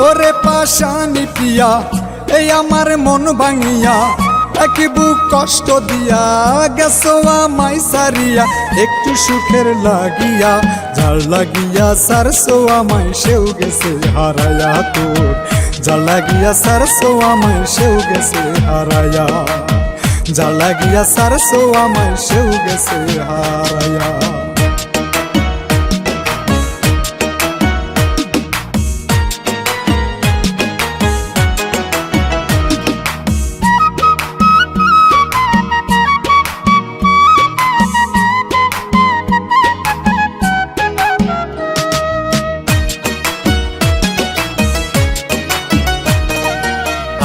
ওরে পাশানি পিয়া, এই আমার মন ভাঙিয়া এক বুক কষ্ট দিয়া গেছো আমায় সারিয়া, একটু সুখের লাগিয়া ঝাল লাগিয়া সারসো আমায় সেও গেছে হারায়া তোর। ঝাল লাগিয়া সারসো আমায় সেও গেছে হারায়া ঝাল লাগিয়া সারসো আমায় সেও গেছে হারায়া।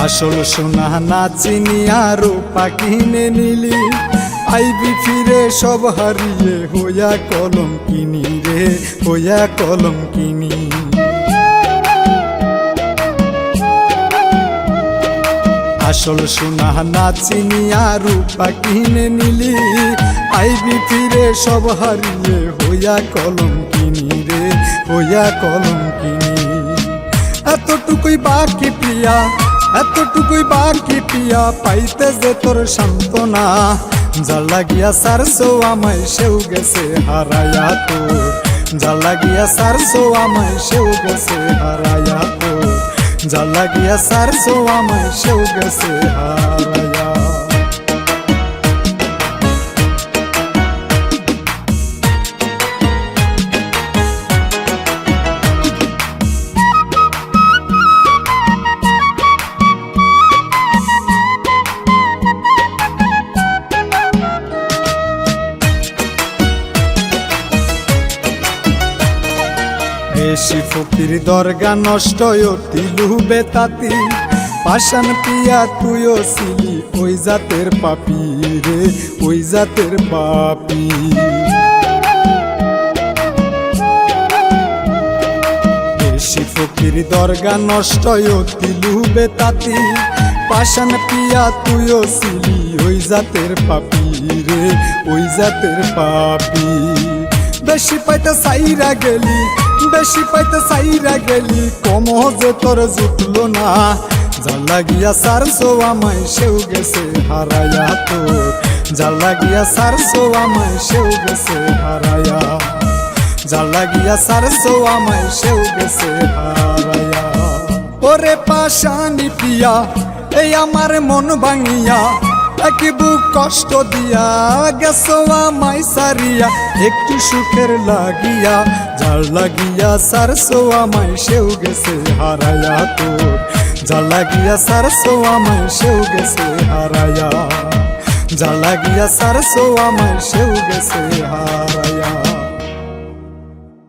আসল সোনা না চিনিয়া রূপা কিনে নিলি। আইবি ফিরে সব হারিয়ে হইয়া কলম কিনি রে, হইয়া কলম কিনি। আসল সোনা না চিনিয়া রূপা কিনে নিলি। আইবি ফিরে সব হারিয়ে হইয়া কলম কিনি রে, হইয়া কলম কিনি। এতটুকুই বাকি প্রিয়া। এতটুকুই বাকি পিয়া, পাইতে যে তোর সান্ত্বনা। যা লাগিয়া সারসো আমায় সেও গেছে হারায়া তোর। যা লাগিয়া সারসো আমায় সেও গেছে হারায়া তোর। যা লাগিয়া সারসো আমায় সেও গেছে হারায়া বেশি ফকির দরগা নষ্ট তিলু বেতাতি পাশান পিয়া তুইও ছিলি ওই জাতের পাপি রে, ওই জাতের পাপি। বেশি ফকির দরগা নষ্ট তিলু বেতাতি পাশান পিয়া তুইও ছিলি ওই জাতের পাপি রে, ওই জাতের পাপি। বেশি পাইতে সাইরা গেলি বেশি পাইতে সাইরা গেলি কম যে তোর জুটলো না। যা লাগিয়া সারসো আমায় সেও গেছে হারায়া তোর। যা লাগিয়া সারসো আমায় সেও গেছে হারায়া। যা লাগিয়া সারসো আমায় সেও গেছে হারায়া। ওরে পাশানি পিয়া, এই আমার মন ভাঙিয়া এক বুক কষ্ট দিয়া, গেছো আমায় সারিয়া, একটু সুখের লাগিয়া যার লাগিয়া সারসো আমায়, সেও গেছে হারায়া তোর যার লাগিয়া সারসো আমায়, সেও গেছে হারায়া যার লাগিয়া সারসো আমায়, সেও গেছে হারায়া